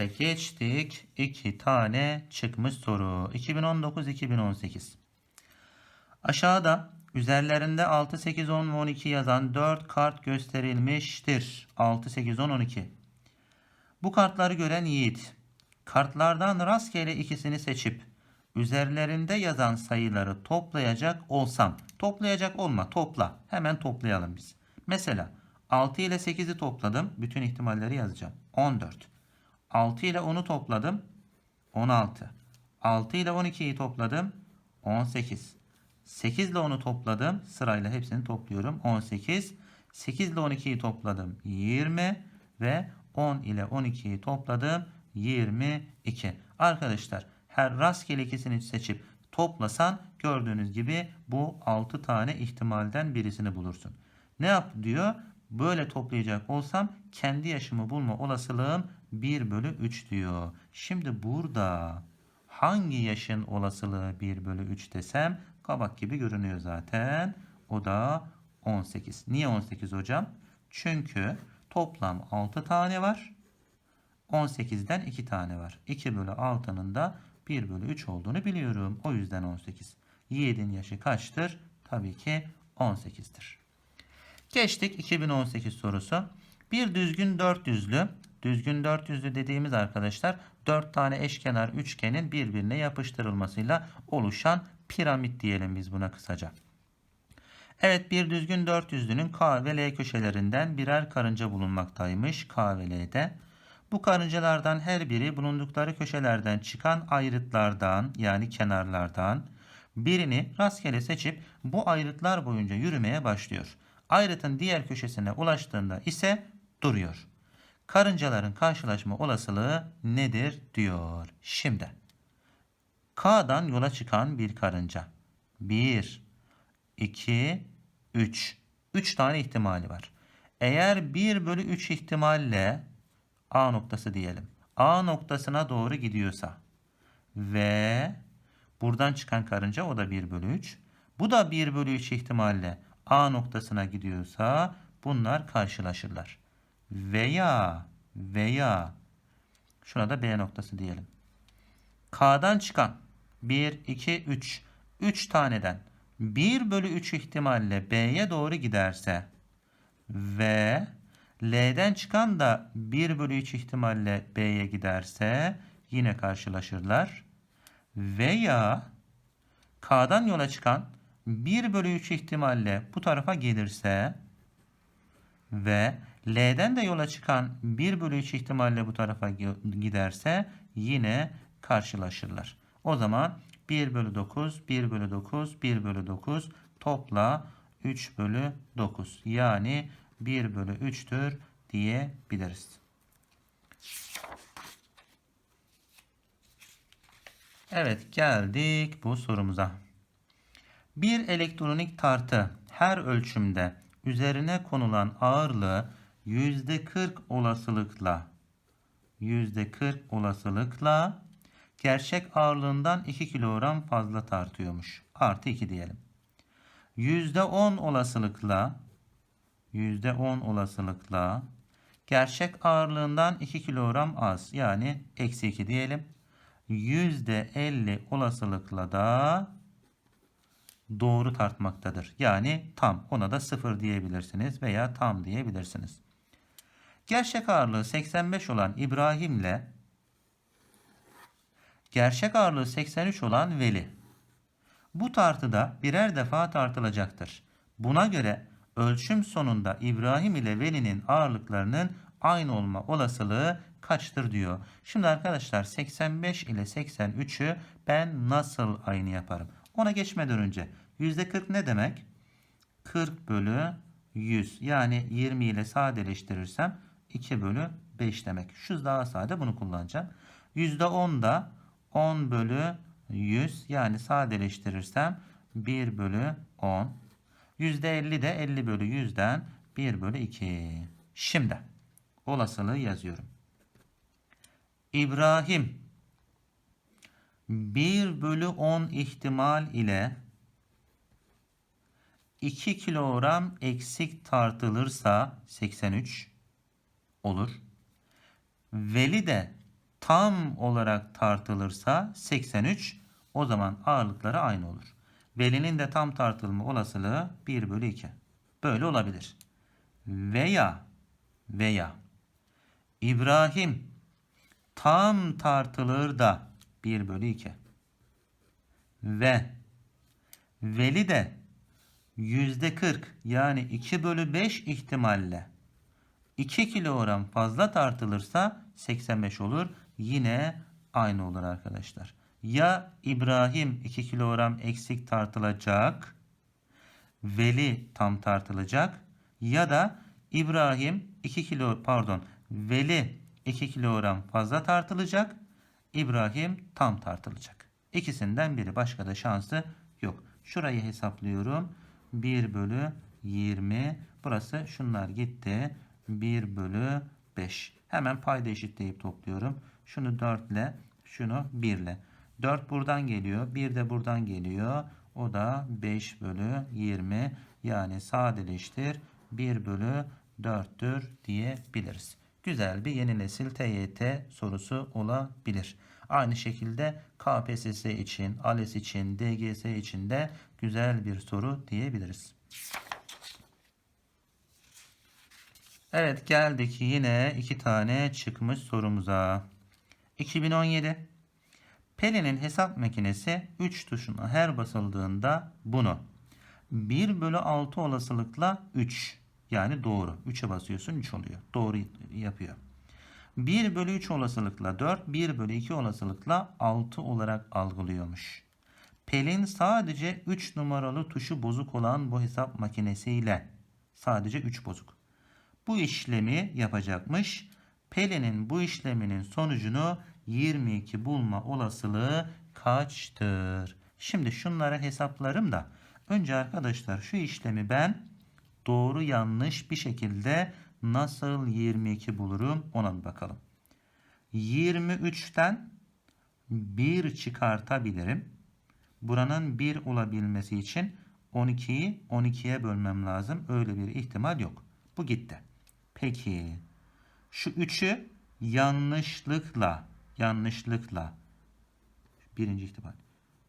Ve geçtik. iki tane çıkmış soru. 2019-2018. Aşağıda üzerlerinde 6, 8, 10 ve 12 yazan 4 kart gösterilmiştir. 6, 8, 10, 12. Bu kartları gören Yiğit, kartlardan rastgele ikisini seçip üzerlerinde yazan sayıları toplayacak olsam, toplayacak olma, topla. Hemen toplayalım biz. Mesela 6 ile 8'i topladım, bütün ihtimalleri yazacağım. 14. 6 ile 10'u topladım, 16. 6 ile 12'yi topladım, 18. 8 ile 10'u topladım, sırayla hepsini topluyorum. 18. 8 ile 12'yi topladım, 20 ve 10 ile 12'yi topladım 22. Arkadaşlar her rastgele ikisini seçip toplasan gördüğünüz gibi bu 6 tane ihtimalden birisini bulursun. Ne yap diyor? Böyle toplayacak olsam kendi yaşımı bulma olasılığım 1 bölü 3 diyor. Şimdi burada hangi yaşın olasılığı 1 bölü 3 desem kabak gibi görünüyor zaten. O da 18. Niye 18 hocam? Çünkü Toplam 6 tane var. 18'den 2 tane var. 2 bölü 6'nın da 1 bölü 3 olduğunu biliyorum. O yüzden 18. Yiğit'in yaşı kaçtır? Tabii ki 18'dir. Geçtik 2018 sorusu. Bir düzgün 400'lü, düzgün 400'lü dediğimiz arkadaşlar 4 tane eşkenar üçgenin birbirine yapıştırılmasıyla oluşan piramit diyelim biz buna kısaca. Evet bir düzgün dört yüzlünün K ve L köşelerinden birer karınca bulunmaktaymış K ve L'de. Bu karıncalardan her biri bulundukları köşelerden çıkan ayrıtlardan yani kenarlardan birini rastgele seçip bu ayrıtlar boyunca yürümeye başlıyor. Ayrıtın diğer köşesine ulaştığında ise duruyor. Karıncaların karşılaşma olasılığı nedir diyor. Şimdi K'dan yola çıkan bir karınca. 1, 2, 3. 3 tane ihtimali var. Eğer 1 bölü 3 ihtimalle A noktası diyelim. A noktasına doğru gidiyorsa ve buradan çıkan karınca o da 1 bölü 3. Bu da 1 bölü 3 ihtimalle A noktasına gidiyorsa bunlar karşılaşırlar. Veya veya şuna da B noktası diyelim. K'dan çıkan 1, 2, 3. 3 taneden 1 bölü 3 ihtimalle B'ye doğru giderse ve L'den çıkan da 1 bölü 3 ihtimalle B'ye giderse yine karşılaşırlar. Veya K'dan yola çıkan 1 bölü 3 ihtimalle bu tarafa gelirse ve L'den de yola çıkan 1 bölü 3 ihtimalle bu tarafa giderse yine karşılaşırlar. O zaman 1 bölü 9, 1 bölü 9, 1 bölü 9 topla 3 bölü 9. Yani 1 bölü 3'tür diyebiliriz. Evet geldik bu sorumuza. Bir elektronik tartı her ölçümde üzerine konulan ağırlığı %40 olasılıkla %40 olasılıkla gerçek ağırlığından 2 kilogram fazla tartıyormuş. Artı 2 diyelim. %10 olasılıkla %10 olasılıkla gerçek ağırlığından 2 kilogram az yani eksi 2 diyelim. %50 olasılıkla da doğru tartmaktadır. Yani tam ona da 0 diyebilirsiniz veya tam diyebilirsiniz. Gerçek ağırlığı 85 olan İbrahim ile gerçek ağırlığı 83 olan Veli. Bu tartıda birer defa tartılacaktır. Buna göre ölçüm sonunda İbrahim ile Veli'nin ağırlıklarının aynı olma olasılığı kaçtır diyor. Şimdi arkadaşlar 85 ile 83'ü ben nasıl aynı yaparım? Ona geçmeden önce %40 ne demek? 40 bölü 100 yani 20 ile sadeleştirirsem 2 bölü 5 demek. Şu daha sade bunu kullanacağım. %10 da 10 bölü 100 yani sadeleştirirsem 1 bölü 10. %50 de 50 bölü 100'den 1 bölü 2. Şimdi olasılığı yazıyorum. İbrahim 1 bölü 10 ihtimal ile 2 kilogram eksik tartılırsa 83 olur. Veli de tam olarak tartılırsa 83 o zaman ağırlıkları aynı olur. Veli'nin de tam tartılma olasılığı 1 bölü 2. Böyle olabilir. Veya veya İbrahim tam tartılır da 1 bölü 2. Ve Veli de yüzde 40 yani 2 bölü 5 ihtimalle 2 kilogram fazla tartılırsa 85 olur. Yine aynı olur arkadaşlar. Ya İbrahim 2 kilogram eksik tartılacak. Veli tam tartılacak. Ya da İbrahim 2 kilo pardon Veli 2 kilogram fazla tartılacak. İbrahim tam tartılacak. İkisinden biri başka da şansı yok. Şurayı hesaplıyorum. 1 bölü 20. Burası şunlar gitti. 1 bölü 5. Hemen payda eşitleyip topluyorum. Şunu 4 ile şunu 1 ile. 4 buradan geliyor. 1 de buradan geliyor. O da 5 bölü 20. Yani sadeleştir. 1 bölü 4'tür diyebiliriz. Güzel bir yeni nesil TYT sorusu olabilir. Aynı şekilde KPSS için, ALES için, DGS için de güzel bir soru diyebiliriz. Evet geldik yine iki tane çıkmış sorumuza. 2017 Pelin'in hesap makinesi 3 tuşuna her basıldığında bunu 1 bölü 6 olasılıkla 3 yani doğru. 3'e basıyorsun 3 oluyor. Doğru yapıyor. 1 bölü 3 olasılıkla 4, 1 bölü 2 olasılıkla 6 olarak algılıyormuş. Pelin sadece 3 numaralı tuşu bozuk olan bu hesap makinesiyle sadece 3 bozuk. Bu işlemi yapacakmış. Pelin'in bu işleminin sonucunu 22 bulma olasılığı kaçtır? Şimdi şunları hesaplarım da önce arkadaşlar şu işlemi ben doğru yanlış bir şekilde nasıl 22 bulurum ona bir bakalım. 23'ten 1 çıkartabilirim. Buranın 1 olabilmesi için 12'yi 12'ye bölmem lazım. Öyle bir ihtimal yok. Bu gitti. Peki şu 3'ü yanlışlıkla yanlışlıkla birinci ihtimal.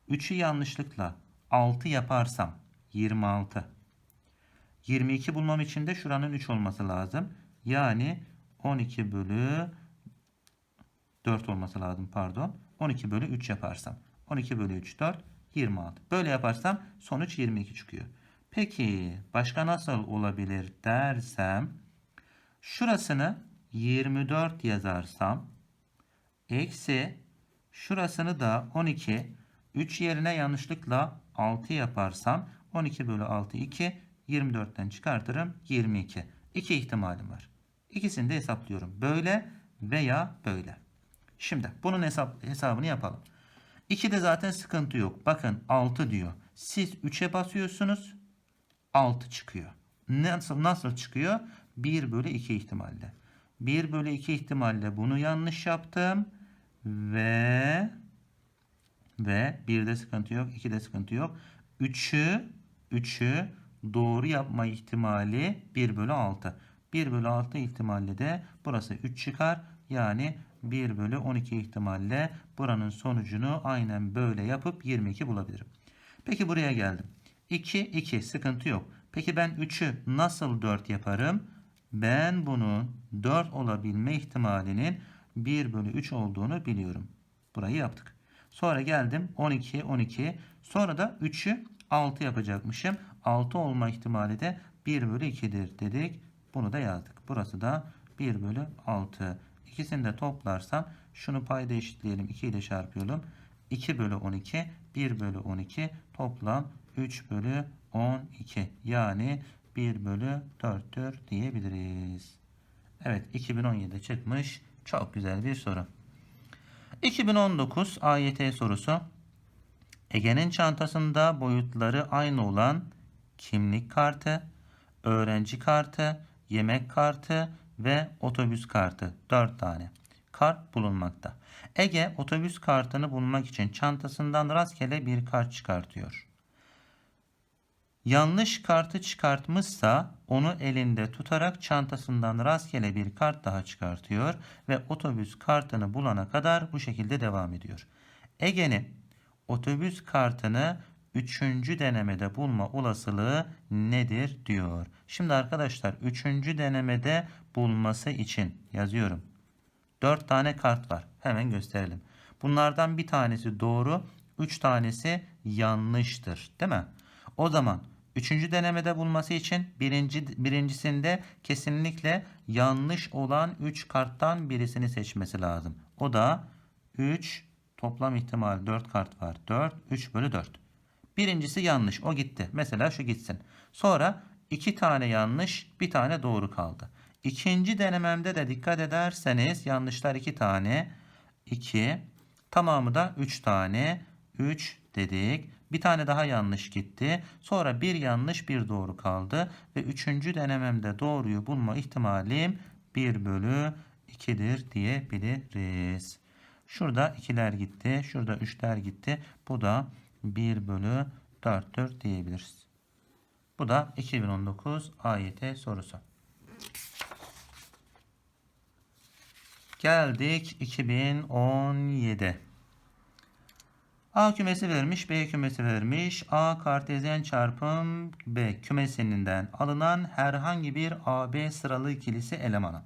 3'ü yanlışlıkla 6 yaparsam 26 22 bulmam için de şuranın 3 olması lazım. Yani 12 bölü 4 olması lazım pardon. 12 bölü 3 yaparsam. 12 bölü 3 4 26. Böyle yaparsam sonuç 22 çıkıyor. Peki başka nasıl olabilir dersem şurasını 24 yazarsam eksi şurasını da 12 3 yerine yanlışlıkla 6 yaparsam 12 bölü 6 2 24'ten çıkartırım 22. İki ihtimalim var. İkisini de hesaplıyorum. Böyle veya böyle. Şimdi bunun hesap, hesabını yapalım. 2'de zaten sıkıntı yok. Bakın 6 diyor. Siz 3'e basıyorsunuz. 6 çıkıyor. Nasıl, nasıl çıkıyor? 1 bölü 2 ihtimalle. 1 bölü 2 ihtimalle bunu yanlış yaptım. Ve ve 1'de sıkıntı yok. 2'de sıkıntı yok. 3'ü 3'ü doğru yapma ihtimali 1 bölü 6. 1 bölü 6 ihtimalle de burası 3 çıkar. Yani 1 bölü 12 ihtimalle buranın sonucunu aynen böyle yapıp 22 bulabilirim. Peki buraya geldim. 2, 2 sıkıntı yok. Peki ben 3'ü nasıl 4 yaparım? Ben bunun 4 olabilme ihtimalinin 1 bölü 3 olduğunu biliyorum. Burayı yaptık. Sonra geldim 12, 12. Sonra da 3'ü 6 yapacakmışım. 6 olma ihtimali de 1 bölü 2'dir dedik. Bunu da yazdık. Burası da 1 bölü 6. İkisini de toplarsam şunu payda eşitleyelim. 2 ile çarpıyorum. 2 bölü 12 1 bölü 12 toplam 3 bölü 12 yani 1 bölü 4'tür diyebiliriz. Evet 2017'de çıkmış. Çok güzel bir soru. 2019 AYT sorusu. Ege'nin çantasında boyutları aynı olan kimlik kartı, öğrenci kartı, yemek kartı ve otobüs kartı 4 tane kart bulunmakta. Ege otobüs kartını bulmak için çantasından rastgele bir kart çıkartıyor. Yanlış kartı çıkartmışsa onu elinde tutarak çantasından rastgele bir kart daha çıkartıyor ve otobüs kartını bulana kadar bu şekilde devam ediyor. Ege'nin otobüs kartını üçüncü denemede bulma olasılığı nedir diyor. Şimdi arkadaşlar üçüncü denemede bulması için yazıyorum. 4 tane kart var. Hemen gösterelim. Bunlardan bir tanesi doğru, 3 tanesi yanlıştır. Değil mi? O zaman üçüncü denemede bulması için birinci, birincisinde kesinlikle yanlış olan 3 karttan birisini seçmesi lazım. O da 3 toplam ihtimal 4 kart var. 4, 3 bölü 4. Birincisi yanlış. O gitti. Mesela şu gitsin. Sonra 2 tane yanlış, bir tane doğru kaldı. İkinci denememde de dikkat ederseniz yanlışlar 2 tane. 2. Tamamı da 3 tane. 3 dedik. Bir tane daha yanlış gitti. Sonra bir yanlış bir doğru kaldı. Ve üçüncü denememde doğruyu bulma ihtimalim 1 bölü 2'dir diyebiliriz. Şurada 2'ler gitti. Şurada 3'ler gitti. Bu da 1 bölü 4'tür diyebiliriz. Bu da 2019 AYT sorusu. Geldik 2017. A kümesi vermiş, B kümesi vermiş. A kartezyen çarpım B kümesinden alınan herhangi bir AB sıralı ikilisi elemanı.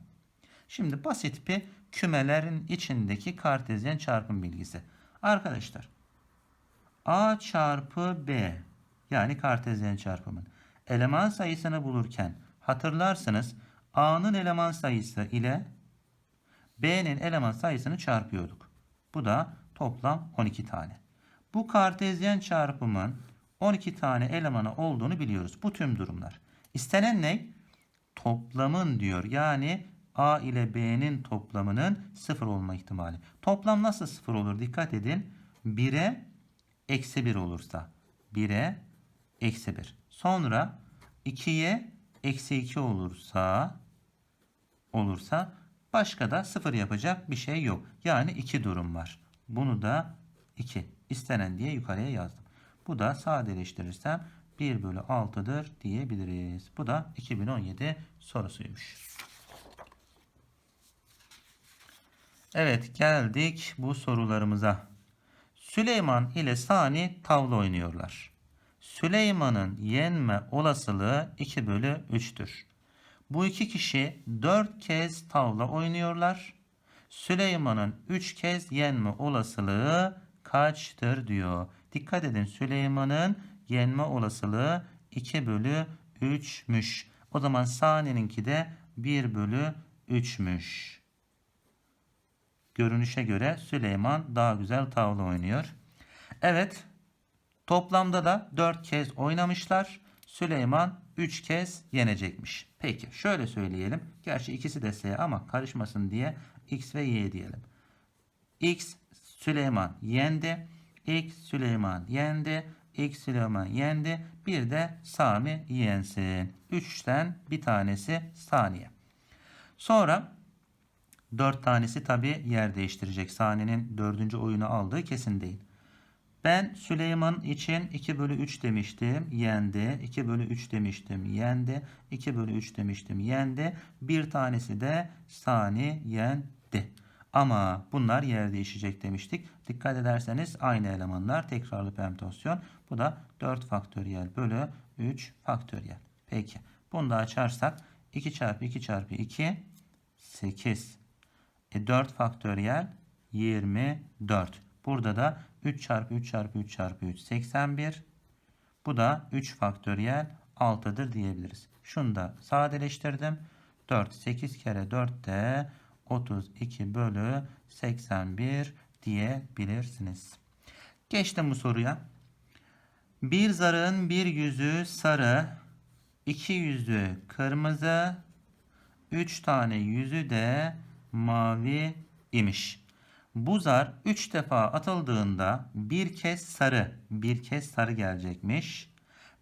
Şimdi basit bir kümelerin içindeki kartezyen çarpım bilgisi. Arkadaşlar A çarpı B yani kartezyen çarpımın eleman sayısını bulurken hatırlarsınız A'nın eleman sayısı ile B'nin eleman sayısını çarpıyorduk. Bu da toplam 12 tane. Bu kartezyen çarpımın 12 tane elemanı olduğunu biliyoruz. Bu tüm durumlar. İstenen ne? Toplamın diyor. Yani A ile B'nin toplamının 0 olma ihtimali. Toplam nasıl 0 olur? Dikkat edin. 1'e eksi 1 olursa. 1'e eksi 1. Sonra 2'ye eksi 2 olursa olursa başka da 0 yapacak bir şey yok. Yani 2 durum var. Bunu da 2 istenen diye yukarıya yazdım. Bu da sadeleştirirsem 1 bölü 6'dır diyebiliriz. Bu da 2017 sorusuymuş. Evet geldik bu sorularımıza. Süleyman ile Sani tavla oynuyorlar. Süleyman'ın yenme olasılığı 2 bölü 3'tür. Bu iki kişi 4 kez tavla oynuyorlar. Süleyman'ın 3 kez yenme olasılığı kaçtır diyor. Dikkat edin Süleyman'ın yenme olasılığı 2 bölü 3'müş. O zaman Sani'ninki de 1 bölü 3'müş. Görünüşe göre Süleyman daha güzel tavla oynuyor. Evet toplamda da 4 kez oynamışlar. Süleyman 3 kez yenecekmiş. Peki şöyle söyleyelim. Gerçi ikisi de S ama karışmasın diye X ve Y diyelim. X Süleyman yendi. X Süleyman yendi. X Süleyman yendi. Bir de Sami yensin. Üçten bir tanesi saniye. Sonra dört tanesi tabi yer değiştirecek. Saniyenin dördüncü oyunu aldığı kesin değil. Ben Süleyman için 2 bölü 3 demiştim. Yendi. 2 bölü 3 demiştim. Yendi. 2 bölü 3 demiştim. Yendi. Bir tanesi de Sani yendi. Ama bunlar yer değişecek demiştik. Dikkat ederseniz aynı elemanlar tekrarlı permütasyon. Bu da 4 faktöriyel bölü 3 faktöriyel. Peki. Bunu da açarsak 2 çarpı 2 çarpı 2 8. E 4 faktöriyel 24. Burada da 3 çarpı 3 çarpı 3 çarpı 3 81. Bu da 3 faktöriyel 6'dır diyebiliriz. Şunu da sadeleştirdim. 4 8 kere 4 de 32 bölü 81 diyebilirsiniz. Geçtim bu soruya. Bir zarın bir yüzü sarı, iki yüzü kırmızı, üç tane yüzü de mavi imiş. Bu zar 3 defa atıldığında bir kez sarı, bir kez sarı gelecekmiş.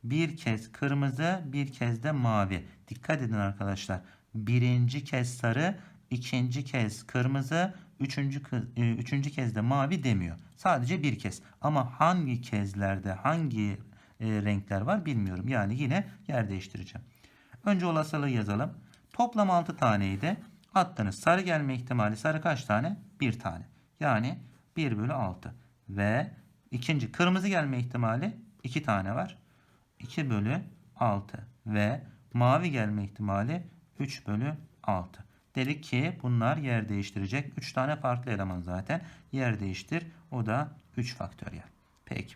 Bir kez kırmızı, bir kez de mavi. Dikkat edin arkadaşlar. Birinci kez sarı, ikinci kez kırmızı, üçüncü, e, üçüncü kez de mavi demiyor. Sadece bir kez. Ama hangi kezlerde, hangi e, renkler var bilmiyorum. Yani yine yer değiştireceğim. Önce olasılığı yazalım. Toplam 6 taneydi. Attınız. Sarı gelme ihtimali sarı kaç tane? 1 tane. Yani 1 bölü 6. Ve ikinci kırmızı gelme ihtimali 2 tane var. 2 bölü 6. Ve mavi gelme ihtimali 3 bölü 6. Dedik ki bunlar yer değiştirecek. 3 tane farklı eleman zaten. Yer değiştir. O da 3 faktöriyel. Peki.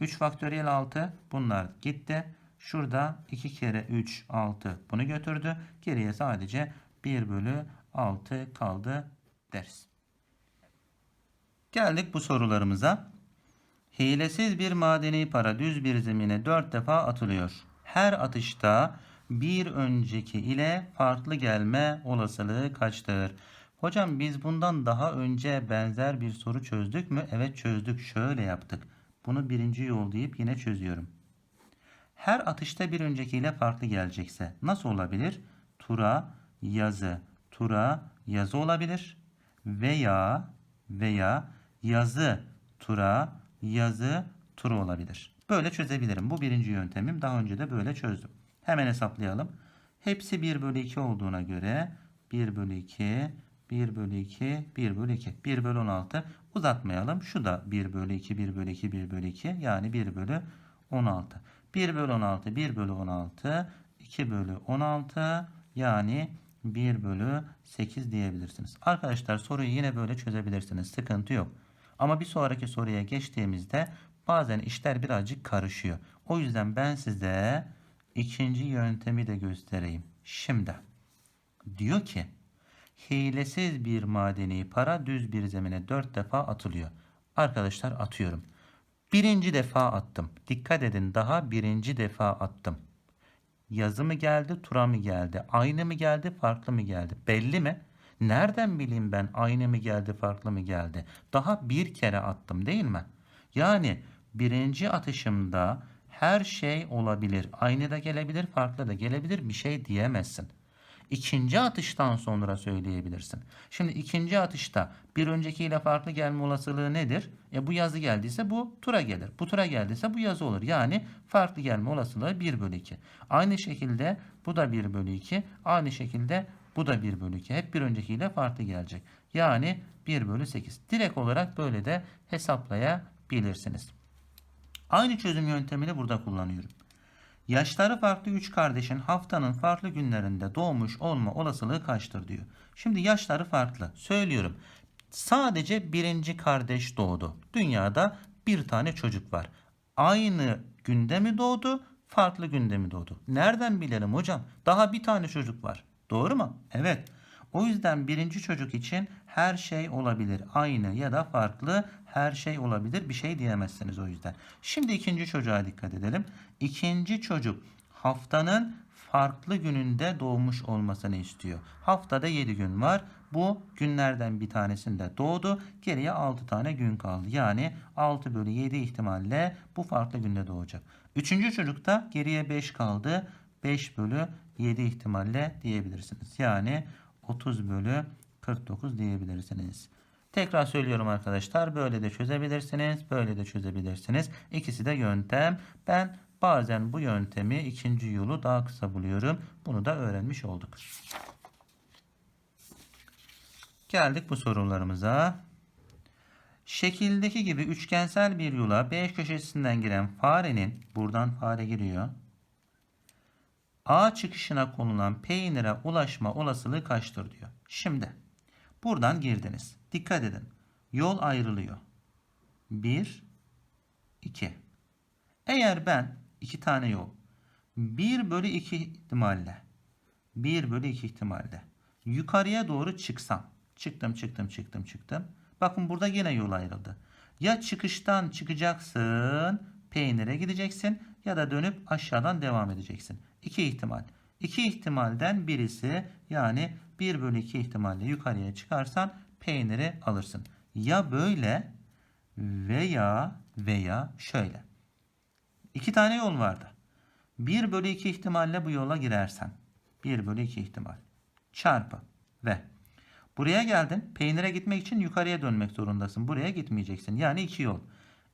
3 faktöriyel 6 bunlar gitti. Şurada 2 kere 3 6 bunu götürdü. Geriye sadece 1 bölü 6 kaldı deriz. Geldik bu sorularımıza. Hilesiz bir madeni para düz bir zemine 4 defa atılıyor. Her atışta bir önceki ile farklı gelme olasılığı kaçtır? Hocam biz bundan daha önce benzer bir soru çözdük mü? Evet çözdük. Şöyle yaptık. Bunu birinci yol deyip yine çözüyorum. Her atışta bir öncekiyle farklı gelecekse nasıl olabilir? Tura, yazı, tura, yazı olabilir. Veya veya yazı, tura, yazı, tura olabilir. Böyle çözebilirim. Bu birinci yöntemim. Daha önce de böyle çözdüm. Hemen hesaplayalım. Hepsi 1 bölü 2 olduğuna göre 1 bölü 2, 1 bölü 2, 1 bölü 2. 1 bölü 16 uzatmayalım. Şu da 1 bölü 2, 1 bölü 2, 1 bölü 2 yani 1 bölü 16. 1 bölü 16, 1 bölü 16, 2 bölü 16 yani 1 bölü 8 diyebilirsiniz. Arkadaşlar soruyu yine böyle çözebilirsiniz. Sıkıntı yok. Ama bir sonraki soruya geçtiğimizde bazen işler birazcık karışıyor. O yüzden ben size ikinci yöntemi de göstereyim. Şimdi diyor ki hilesiz bir madeni para düz bir zemine 4 defa atılıyor. Arkadaşlar atıyorum. Birinci defa attım. Dikkat edin daha birinci defa attım. Yazı mı geldi, tura mı geldi? Aynı mı geldi, farklı mı geldi? Belli mi? Nereden bileyim ben aynı mı geldi, farklı mı geldi? Daha bir kere attım değil mi? Yani birinci atışımda her şey olabilir. Aynı da gelebilir, farklı da gelebilir. Bir şey diyemezsin. İkinci atıştan sonra söyleyebilirsin. Şimdi ikinci atışta bir öncekiyle farklı gelme olasılığı nedir? E bu yazı geldiyse bu tura gelir. Bu tura geldiyse bu yazı olur. Yani farklı gelme olasılığı 1 bölü 2. Aynı şekilde bu da 1 bölü 2. Aynı şekilde bu da 1 bölü 2. Hep bir öncekiyle farklı gelecek. Yani 1 bölü 8. Direkt olarak böyle de hesaplayabilirsiniz. Aynı çözüm yöntemini burada kullanıyorum. Yaşları farklı 3 kardeşin haftanın farklı günlerinde doğmuş olma olasılığı kaçtır diyor. Şimdi yaşları farklı. Söylüyorum. Sadece birinci kardeş doğdu. Dünyada bir tane çocuk var. Aynı günde mi doğdu, farklı günde mi doğdu? Nereden bilelim hocam? Daha bir tane çocuk var. Doğru mu? Evet. O yüzden birinci çocuk için her şey olabilir. Aynı ya da farklı her şey olabilir. Bir şey diyemezsiniz o yüzden. Şimdi ikinci çocuğa dikkat edelim. İkinci çocuk haftanın farklı gününde doğmuş olmasını istiyor. Haftada 7 gün var. Bu günlerden bir tanesinde doğdu. Geriye 6 tane gün kaldı. Yani 6 bölü 7 ihtimalle bu farklı günde doğacak. Üçüncü çocukta geriye 5 kaldı. 5 bölü 7 ihtimalle diyebilirsiniz. Yani 30 bölü 49 diyebilirsiniz. Tekrar söylüyorum arkadaşlar. Böyle de çözebilirsiniz. Böyle de çözebilirsiniz. İkisi de yöntem. Ben bazen bu yöntemi ikinci yolu daha kısa buluyorum. Bunu da öğrenmiş olduk. Geldik bu sorularımıza. Şekildeki gibi üçgensel bir yola B köşesinden giren farenin buradan fare giriyor. A çıkışına konulan peynire ulaşma olasılığı kaçtır diyor. Şimdi buradan girdiniz. Dikkat edin. Yol ayrılıyor. 1 2 Eğer ben iki tane yol 1 bölü 2 ihtimalle 1 bölü 2 ihtimalle yukarıya doğru çıksam çıktım çıktım çıktım çıktım bakın burada yine yol ayrıldı ya çıkıştan çıkacaksın peynire gideceksin ya da dönüp aşağıdan devam edeceksin İki ihtimal. İki ihtimalden birisi yani 1 bölü 2 ihtimalle yukarıya çıkarsan peyniri alırsın. Ya böyle veya veya şöyle. İki tane yol vardı. 1 bölü 2 ihtimalle bu yola girersen. 1 bölü 2 ihtimal. Çarpı ve buraya geldin. Peynire gitmek için yukarıya dönmek zorundasın. Buraya gitmeyeceksin. Yani iki yol.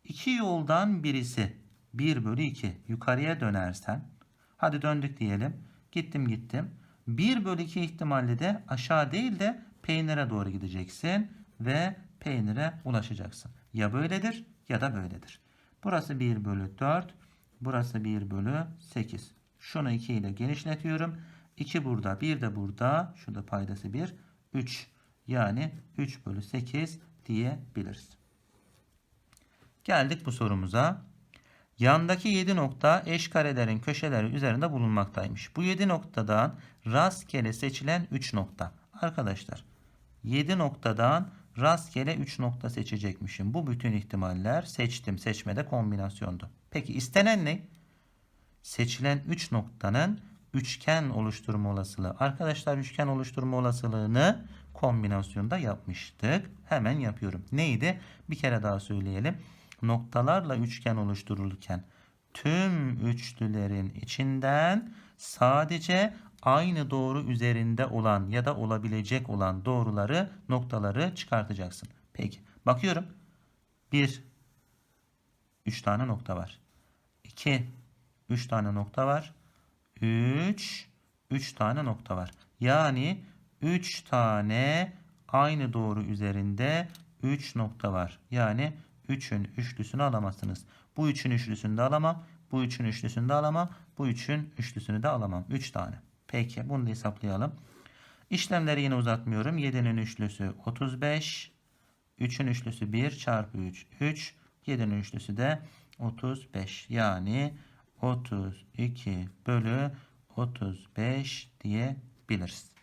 İki yoldan birisi 1 bölü 2. Yukarıya dönersen. Hadi döndük diyelim. Gittim gittim. 1 bölü 2 ihtimalle de aşağı değil de peynire doğru gideceksin. Ve peynire ulaşacaksın. Ya böyledir ya da böyledir. Burası 1 bölü 4. Burası 1 bölü 8. Şunu 2 ile genişletiyorum. 2 burada, 1 de burada. Şurada paydası 1. 3. Yani 3 bölü 8 diyebiliriz. Geldik bu sorumuza. Yandaki 7 nokta eş karelerin köşeleri üzerinde bulunmaktaymış. Bu 7 noktadan rastgele seçilen 3 nokta. Arkadaşlar 7 noktadan rastgele 3 nokta seçecekmişim. Bu bütün ihtimaller seçtim. Seçmede kombinasyondu. Peki istenen ne? Seçilen 3 noktanın üçgen oluşturma olasılığı. Arkadaşlar üçgen oluşturma olasılığını kombinasyonda yapmıştık. Hemen yapıyorum. Neydi? Bir kere daha söyleyelim. Noktalarla üçgen oluşturulurken tüm üçlülerin içinden sadece aynı doğru üzerinde olan ya da olabilecek olan doğruları noktaları çıkartacaksın. Peki bakıyorum. 1 3 tane nokta var. 2 3 tane nokta var. 3 3 tane nokta var. Yani 3 tane aynı doğru üzerinde 3 nokta var. Yani 3'ün üçlüsünü alamazsınız. Bu 3'ün üçlüsünü de alamam. Bu 3'ün üçlüsünü de alamam. Bu 3'ün üçlüsünü de alamam. 3 tane. Peki bunu da hesaplayalım. İşlemleri yine uzatmıyorum. 7'nin üçlüsü 35. 3'ün üçlüsü 1 çarpı 3 3. 7'nin üçlüsü de 35. Yani 32 bölü 35 diyebiliriz.